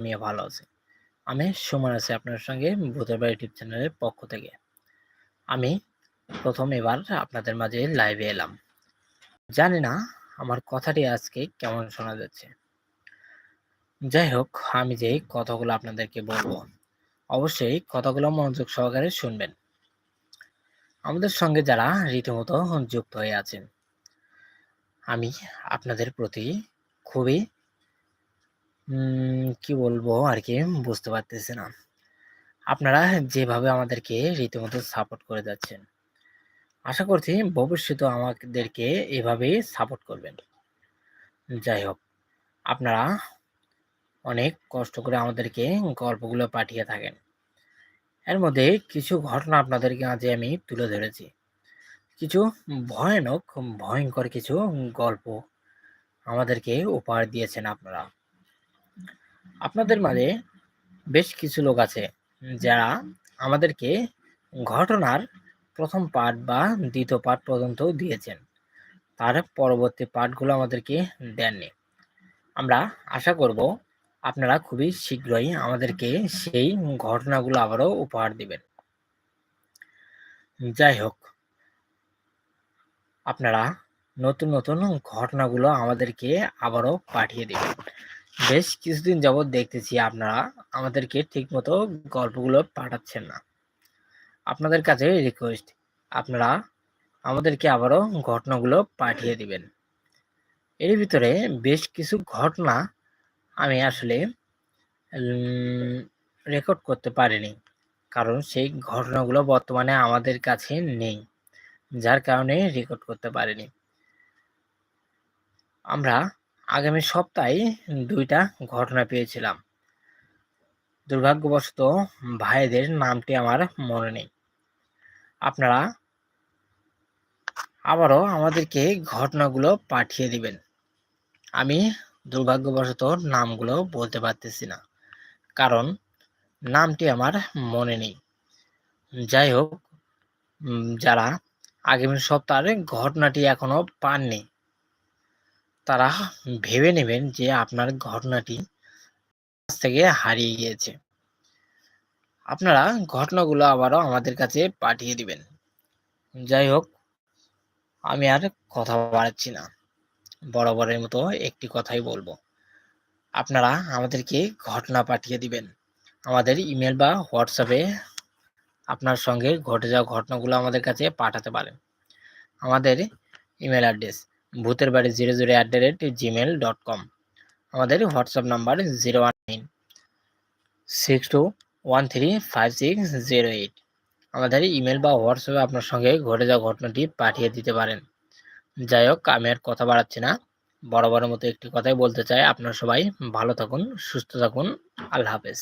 আমিও ভালো আছি। আমি সুমন আছি আপনার সঙ্গে ভূতের বাড়ি ইউটিউব চ্যানেলের পক্ষ থেকে। আমি প্রথম এবার আপনাদের মাঝে লাইভে এলাম। জানি না আমার কথাটি আজকে কেমন শোনা যাচ্ছে। যাই হোক, আমি যে কথাগুলো আপনাদেরকে বলব, অবশ্যই কথাগুলো মনোযোগ সহকারে শুনবেন। আমাদের সঙ্গে যারা রীতিমতো যুক্ত হয়ে আছেন, আমি আপনাদের প্রতি খুবই কি বলব আর কি বুঝতে পারতেছি না। আপনারা যেভাবে আমাদেরকে রীতিমতো সাপোর্ট করে যাচ্ছেন। আশা করছি ভবিষ্যতে আমাদেরকে এভাবেই সাপোর্ট করবেন। যাই হোক, আপনারা অনেক কষ্ট করে আমাদেরকে গল্পগুলো পাঠিয়ে থাকেন। এর মধ্যে কিছু ঘটনা আপনাদেরকে আজকে আমি তুলে ধরেছি। কিছু ভয়ানক, ভয়ঙ্কর কিছু গল্প আমাদেরকে উপহার দিয়েছেন আপনারা। আপনাদের মাঝে বেশ কিছু লোক আছে যারা আমাদেরকে ঘটনার প্রথম পার্ট বা দ্বিতীয় পার্ট পর্যন্ত দিয়েছেন। তার পরবর্তী পার্টগুলো আমাদেরকে দেননি। আমরা আশা করব আপনারা খুবই শীঘ্রই আমাদেরকে সেই ঘটনাগুলো আবারও উপহার দিবেন। যাই হোক, আপনারা নতুন নতুন ঘটনাগুলো আমাদেরকে আবারও পাঠিয়ে দেবেন। বেশ কিছুদিন যাবৎ দেখতেছি আপনারা আমাদেরকে ঠিকমতো গল্পগুলো পাঠাচ্ছেন না। আপনাদের কাছে রিকোয়েস্ট আপনারা আমাদেরকে আবারও ঘটনাগুলো পাঠিয়ে দিবেন। এর ভিতরে বেশ কিছু ঘটনা আমি আসলে রেকর্ড করতে পারিনি। কারণ সেই ঘটনাগুলো বর্তমানে আমাদের কাছে নেই, যার কারণে রেকর্ড করতে পারিনি। আমরা আগামী সপ্তাহে দুইটা ঘটনা পেয়েছিলাম। দুর্ভাগ্যবশত ভাইদের নামটি আমার মনে নেই। আপনারা আবারও আমাদেরকে ঘটনাগুলো পাঠিয়ে দিবেন। আমি দুর্ভাগ্যবশত নামগুলো বলতে পারতেছি না, কারণ নামটি আমার মনে নেই। যাই হোক যারা আগামী সপ্তাহে ঘটনাটি এখনও পাননি তারা ভেবে নেবেন যে আপনার ঘটনাটি থেকে হারিয়ে গিয়েছে। আপনারা ঘটনাগুলো আবারও আমাদের কাছে পাঠিয়ে দিবেন। যাই হোক, আমি আর কথা বাড়াচ্ছি না। বরাবরের মতো একটি কথাই বলব। আপনারা আমাদেরকে ঘটনা পাঠিয়ে দিবেন। আমাদের ইমেল বা হোয়াটসঅ্যাপে আপনার সঙ্গে ঘটে যাওয়া ঘটনাগুলো আমাদের কাছে পাঠাতে পারেন। আমাদের ইমেল অ্যাড্রেস ভূতের বাড়ি zero zero at the rate Gmail dot com আমাদের WhatsApp number zero one nine six two one three five six zero eight. আমাদের ইমেল বা হোয়াটসঅ্যাপে আপনার সঙ্গে ঘটে যাওয়া ঘটনাটি পাঠিয়ে দিতে পারেন। যাই হোক, আমি আর কথা বাড়াচ্ছি না। বড় বরাবরের মতো একটি কথাই বলতে চাই। আপনারা সবাই ভালো থাকুন, সুস্থ থাকুন। আল্লাহ হাফেজ।